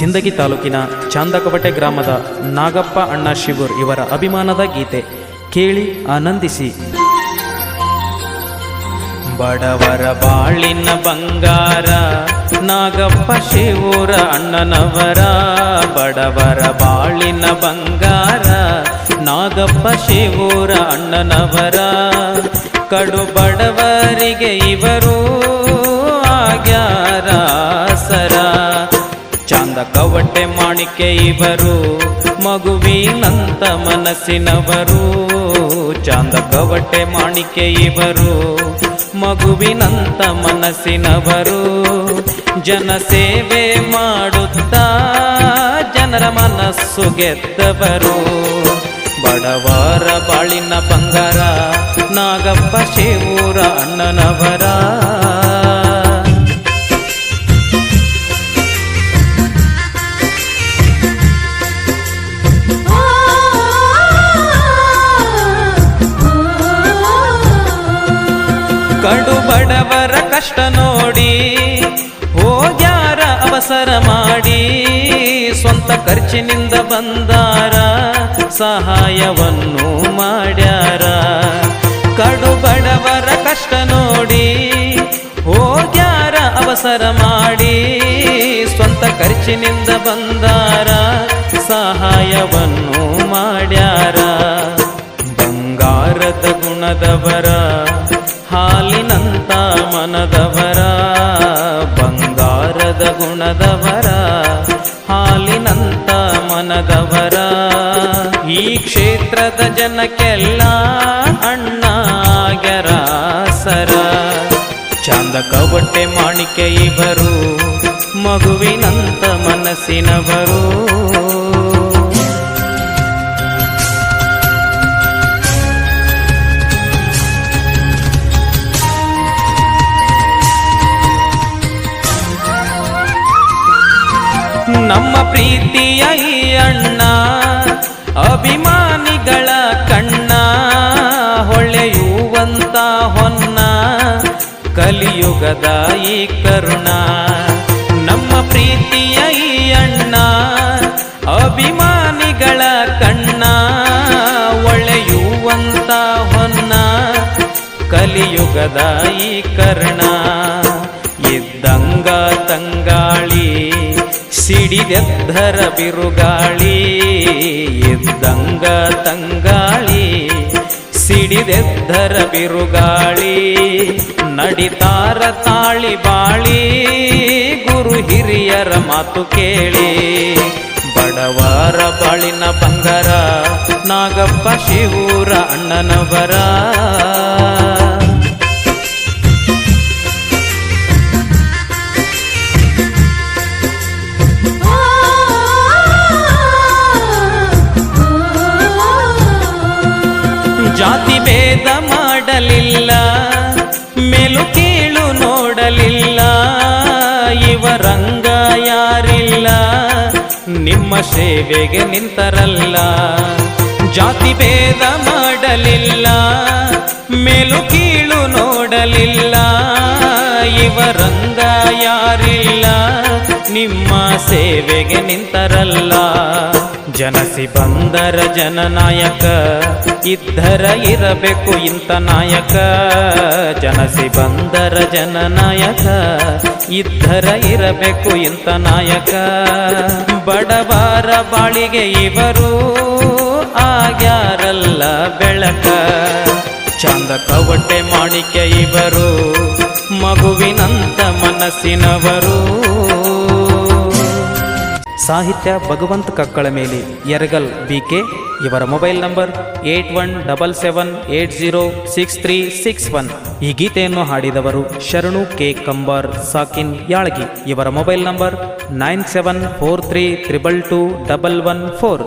ಸಿಂದಗಿ ತಾಲೂಕಿನ ಚಾಂದಕವಟೆ ಗ್ರಾಮದ ನಾಗಪ್ಪ ಅಣ್ಣ ಶಿವೂರ್ ಇವರ ಅಭಿಮಾನದ ಗೀತೆ ಕೇಳಿ ಆನಂದಿಸಿ. ಬಡವರ ಬಾಳಿನ ಬಂಗಾರ, ನಾಗಪ್ಪ ಶಿವೂರ ಅಣ್ಣನವರ. ಬಡವರ ಬಾಳಿನ ಬಂಗಾರ, ನಾಗಪ್ಪ ಶಿವೂರ ಅಣ್ಣನವರ. ಕಡು ಬಡವರಿಗೆ ಇವರು ಕವಟೆ ಮಾಣಿಕೆ ಇವರು ಮಗುವಿನಂತ ಮನಸ್ಸಿನವರು. ಚಾಂದ ಕವಟೆ ಮಾಣಿಕೆ ಇವರು ಮಗುವಿನಂತ ಮನಸ್ಸಿನವರು. ಜನ ಸೇವೆ ಮಾಡುತ್ತಾ ಜನರ ಮನಸ್ಸು ಗೆದ್ದವರು. ಬಡವರ ಬಾಳಿನ ಬಂಗಾರ, ನಾಗಪ್ಪ ಶಿವೂರ ಅಣ್ಣನವರ. ಕಡು ಬಡವರ ಕಷ್ಟ ನೋಡಿ, ಹೋಗ್ಯಾರ ಅವಸರ ಮಾಡಿ, ಸ್ವಂತ ಖರ್ಚಿನಿಂದ ಬಂದಾರ, ಸಹಾಯವನ್ನು ಮಾಡ್ಯಾರ. ಕಡು ಬಡವರ ಕಷ್ಟ ನೋಡಿ, ಹೋಗ್ಯಾರ ಅವಸರ ಮಾಡಿ, ಸ್ವಂತ ಖರ್ಚಿನಿಂದ ಬಂದಾರ, ಸಹಾಯವನ್ನು ಮಾಡ್ಯಾರ. ಬಂಗಾರದ ಗುಣದವರ ಹಾಲಿನಂತ ಮನದವರ, ಬಂಗಾರದ ಗುಣದವರ, ಹಾಲಿನಂತ ಮನದವರ. ಈ ಕ್ಷೇತ್ರದ ಜನಕ್ಕೆಲ್ಲ ಅಣ್ಣ ಸರ. ಚಂದ ಕಬಟ್ಟೆ ಮಾಣಿಕೆ ಇವರು, ಮಗುವಿನಂತ ಮನಸ್ಸಿನವರು. ನಮ್ಮ ಪ್ರೀತಿಯ ಈ ಅಣ್ಣ, ಅಭಿಮಾನಿಗಳ ಕಣ್ಣ, ಹೊಳೆಯುವಂತ ಹೊನ್ನ, ಕಲಿಯುಗದ ಈ ಕರುಣ. ನಮ್ಮ ಪ್ರೀತಿಯ ಈ ಅಣ್ಣ, ಅಭಿಮಾನಿಗಳ ಕಣ್ಣ ಒಳೆಯುವಂತ ಹೊನ್ನ, ಕಲಿಯುಗದ ಈ ಕರ್ಣ. ಇದ್ದಂಗ ತಂಗಾಳಿ ಸಿಡಿದೆದ್ದರ ಬಿರುಗಾಳಿ, ಎದ್ದಂಗ ತಂಗಾಳಿ ಸಿಡಿದೆದ್ದರ ಬಿರುಗಾಳಿ, ನಡಿತಾರ ತಾಳಿ ಬಾಳಿ, ಗುರು ಹಿರಿಯರ ಮಾತು ಕೇಳಿ. ಬಡವರ ಬಾಳಿನ ಬಂಗಾರ, ನಾಗಪ್ಪ ಶಿವೂರ ಅಣ್ಣನವರ. ಜಾತಿ ಭೇದ ಮಾಡಲಿಲ್ಲ, ಮೇಲು ಕೀಳು ನೋಡಲಿಲ್ಲ ಇವರಂಗ ಯಾರಿಲ್ಲ, ನಿಮ್ಮ ಸೇವೆಗೆ ನಿಂತರಲ್ಲ. ಜಾತಿ ಭೇದ ಮಾಡಲಿಲ್ಲ, ಮೇಲು ಕೀಳು ನೋಡಲಿಲ್ಲ ಇವರಂಗ ಯಾರಿಲ್ಲ, ನಿಮ್ಮ ಸೇವೆಗೆ ನಿಂತರಲ್ಲ. ಜನಸಿ ಬಂದರ ಜನನಾಯಕ ಇದ್ದರ ಇರಬೇಕು ಇಂಥ ನಾಯಕ. ಜನಸಿ ಬಂದರ ಜನನಾಯಕ ಇದ್ದರ ಇರಬೇಕು ಇಂಥ ನಾಯಕ. ಬಡವಾರ ಬಾಳಿಗೆ ಇವರು ಆಗ್ಯಾರಲ್ಲ ಬೆಳಕ. ಚಂದ ಕವಟೆ ಮಾಡಿಕೆ ಇವರು, ಮಗುವಿನಂತ ಮನಸ್ಸಿನವರು. ಸಾಹಿತ್ಯ ಭಗವಂತ ಕಕ್ಕಳ ಮೇಲೆ ಎರಗಲ್ ಬಿ ಕೆ. ಇವರ mobile number eight one double seven eight zero six three six one. ಈ ಗೀತೆಯನ್ನು ಹಾಡಿದವರು ಶರಣು ಕೆ. ಕಂಬಾರ್ ಸಾಕಿನ್ ಯಾಳಗಿ. ಇವರ mobile number nine seven four three triple two double one four.